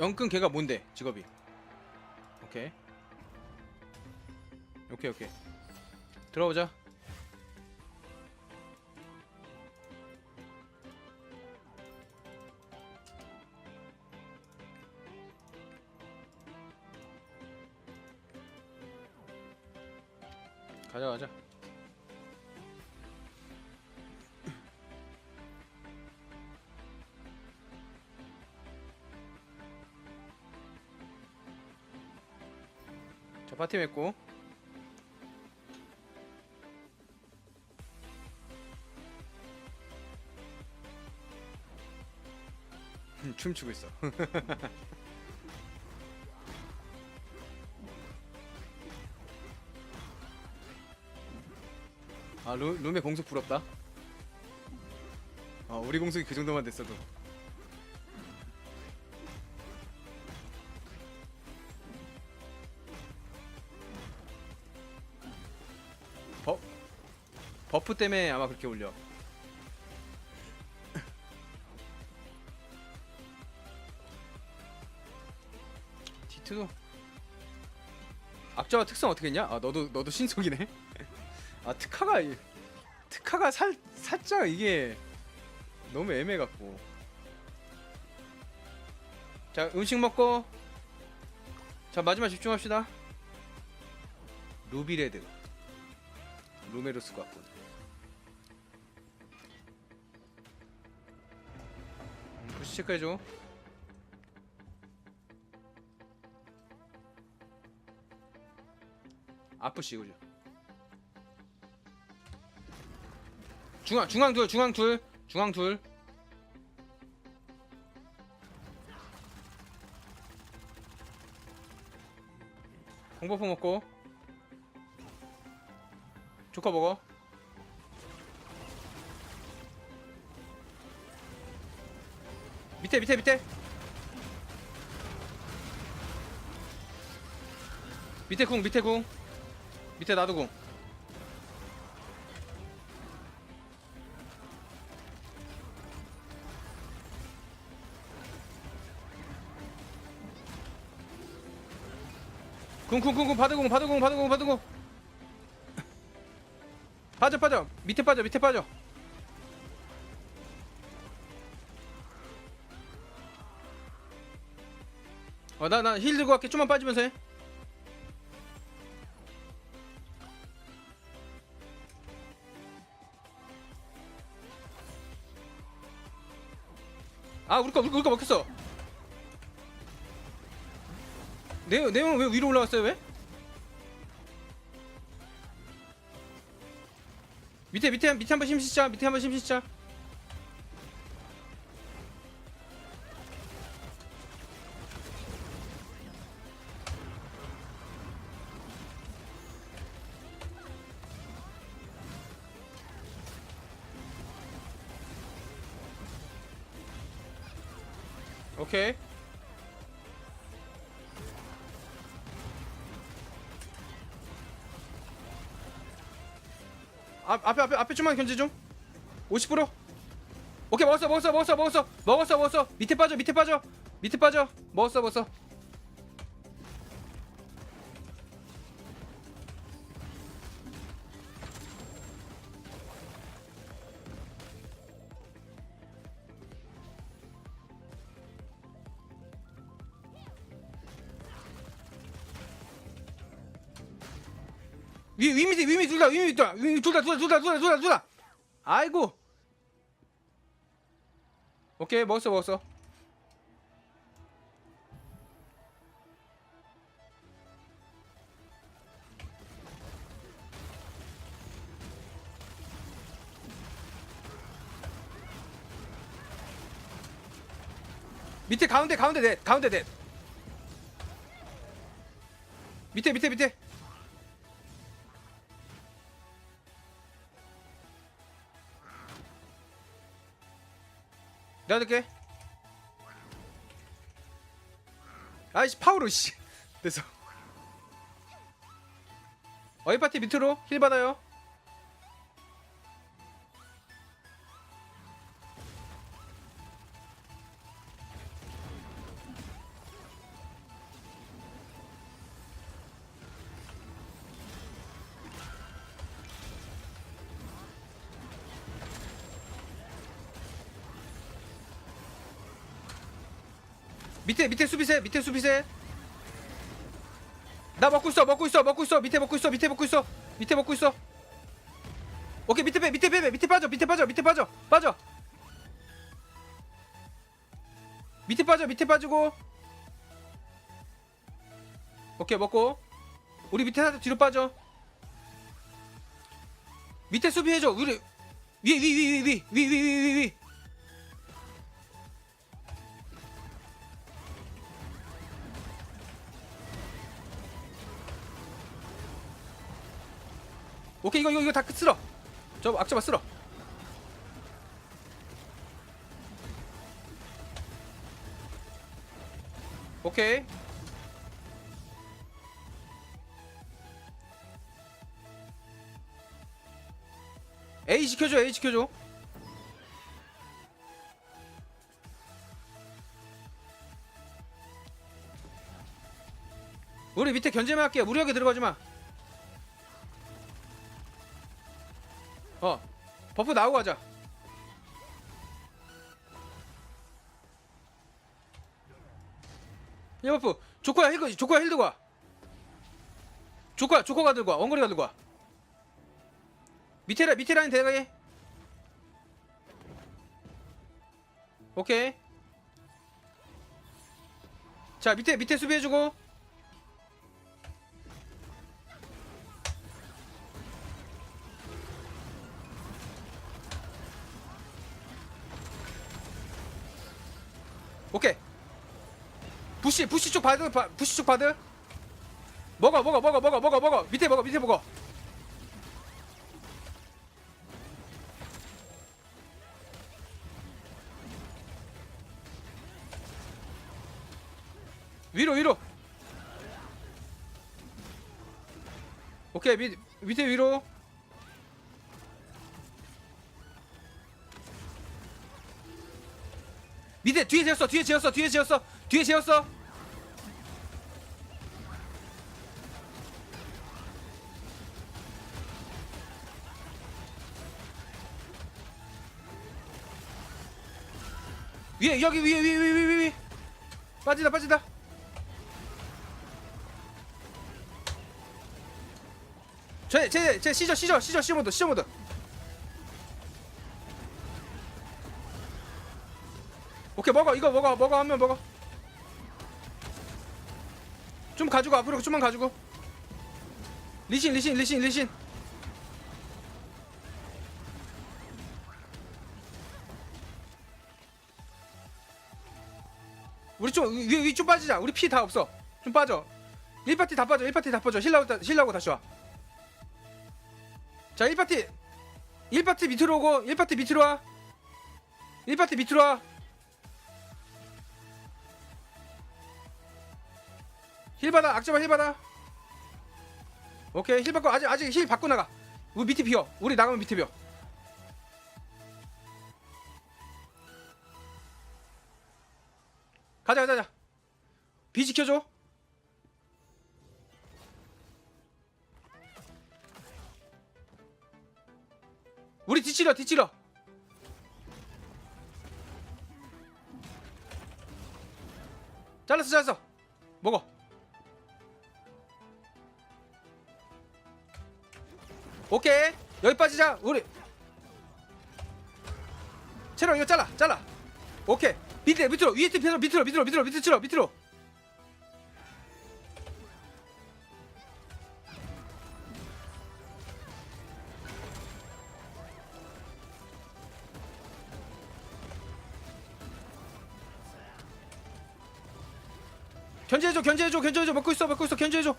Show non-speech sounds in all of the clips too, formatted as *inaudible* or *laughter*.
영끈 걔가 뭔데 직업이? 오케이. 오케이 오케이. 들어오자 파티 맺고. *laughs* 춤추고 있어. *laughs* 아 루, 룸의 공속 부럽다? 어 우리 공속이 그 정도만 됐어도 버프 때문에 아마 그렇게 올려. 디트도 악자와 특성 어떻게 했냐? 아 너도 너도 신속이네. *laughs* 아 특화가 이- 특화가 살 살짝 이게 너무 애매 갖고. 자 음식 먹고. 자 마지막 집중합시다. 루비레드. 루메로스 같군 음, 부시 체크해줘. 아프시 그죠? 중앙 중앙 둘 중앙 둘 중앙 둘. 공버프 먹고. 조커 먹어 밑에 밑에 밑에. 밑에 궁 밑에 궁. 밑에 나도 궁. 궁궁궁궁. 바드궁 바드궁 바드궁 바드궁. *laughs* 빠져 빠져. 밑에 빠져 밑에 빠져 나 나 힐 들고 갈게. 좀만 빠지면서 해. 아 우리 거 우리 거, 먹혔어. 내용 내용 왜 위로 올라갔어요 왜? 밑에 밑에 한- 밑에 한번 심시자 밑에 한번 심시자 오케이 앞 앞에 앞에 앞에 좀만 견제 좀. 50%. 오케이 먹었어 먹었어 먹었어 먹었어 먹었어 먹었어 밑에 빠져 밑에 빠져 밑에 빠져 먹었어 먹었어. 위 위미 위미 둘다 위미 둘다 위미 둘다 둘다 둘다 둘다 둘다 둘다. 아이고. 오케이 먹었어 먹었어. 밑에 가운데 가운데 넷 가운데 넷. 밑에 밑에 밑에 내가 될게. 아이씨 파우로 씨. 됐어. 어이 파티 밑으로 힐 받아요 밑에 밑에 수비세 밑에 수비세. 나 먹고 있어 먹고 있어 먹고 있어. 밑에 먹고 있어 밑에 먹고 있어. 밑에 먹고 있어. 오케이 밑에 빼 밑에 빼 빼, 밑에 빠져 밑에 빠져 밑에 빠져 빠져. 밑에 빠져 밑에 빠지고. 오케이 먹고. 우리 밑에 살짝 뒤로 빠져. 밑에 수비해줘. 우리 위 위 위 위 위 위 위 위 위 오케이 이거 이거 이거 다 쓸어. 저 악잡아 쓸어. 오케이. A 지켜줘 A 지켜줘. 우리 밑에 견제만 할게 무리하게 들어가지 마 버프 나오고 가자. 야 버프, 조커야 힐, 조커야 힐 들고 와. 조커야, 조커가 들고 와. 원거리가 들고 와. 밑에 라 밑에 라인 대가게. 오케이. 자 밑에 밑에 수비해주고. 부시 부시 쪽 받을 바- 부시 쪽 받을. 먹어 먹어 먹어 먹어 먹어 먹어 밑에 먹어 밑에 먹어. 위로 위로. 오케이 밑 밑에 위로. 밑에 뒤에 재웠어 뒤에 재웠어 뒤에 재웠어 뒤에 재웠어. 위에 여기 위에 위에 위에 위에 위에, 빠지다 빠지다. 쟤쟤쟤 시저 시저 시저 시저 모드 시저 모드 오케이 먹어. 이거 먹어. 먹어 한명 먹어. 좀 가지고 앞으로 좀만 가지고. 리신 리신 리신 리신. 우리 좀위좀 빠지자. 우리 피 다 없어. 좀 빠져. 1파티 다 빠져. 1파티 다 빠져. 힐라고 다- 힐라고 다시 와자 1파티. 1파티 밑으로 오고 1파티 밑으로 와. 1파티 밑으로 와 힐 받아 악잡아 힐 받아. 오케이 힐 받고 아직 아직 힐 받고 나가. 우리 밑에 비어. 우리 나가면 밑에 비어. 가자 가자 비 지켜줘. 우리 뒤치러 뒤치러. 잘랐어 잘랐어. 먹어 오케이. 여기 빠지자. 우리. 체력 이거 잘라 잘라. 오케이. 밑에 밑으로. 위에 밑으로 밑으로 밑으로 밑으로 밑으로. 밑으로. 견제해줘 견제해줘 견제해줘. 먹고 있어 먹고 있어. 견제해줘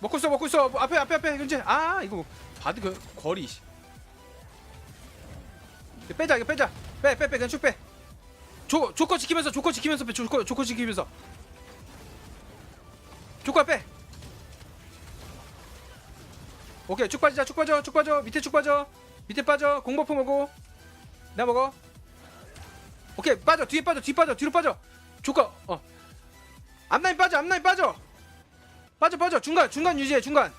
먹고 있어 먹고 있어. 앞에 앞에 앞에 견제 아 이거 바드 그 거리. 씨. 빼자 이거 빼자. 빼 빼빼 그냥 쭉 빼. 조 조커 지키면서 조커 지키면서 빼. 조커 조커 지키면서. 조커 빼. 오케이 쭉 빠지자 쭉 빠져 쭉 빠져. 밑에 쭉 빠져. 밑에 빠져. 공버프 먹고. 나 먹어. 오케이 빠져. 뒤에 빠져 뒤 빠져. 뒤로 빠져. 조카 어. 앞라인 빠져 앞라인 빠져 빠져 빠져. 중간 중간 유지해 중간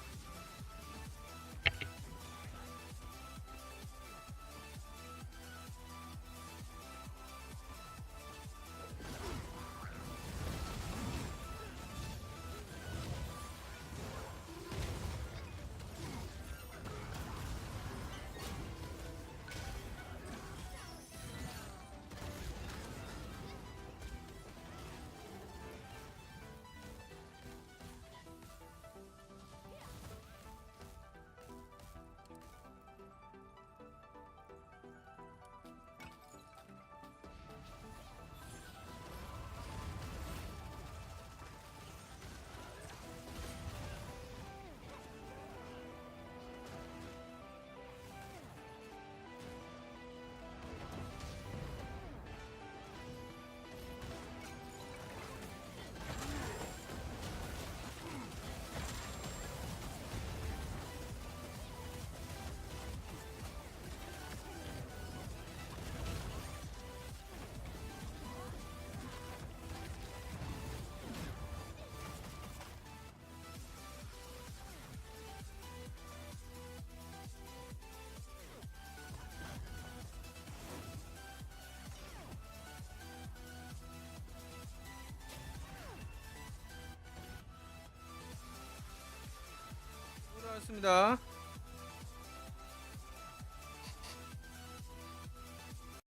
돌아왔습니다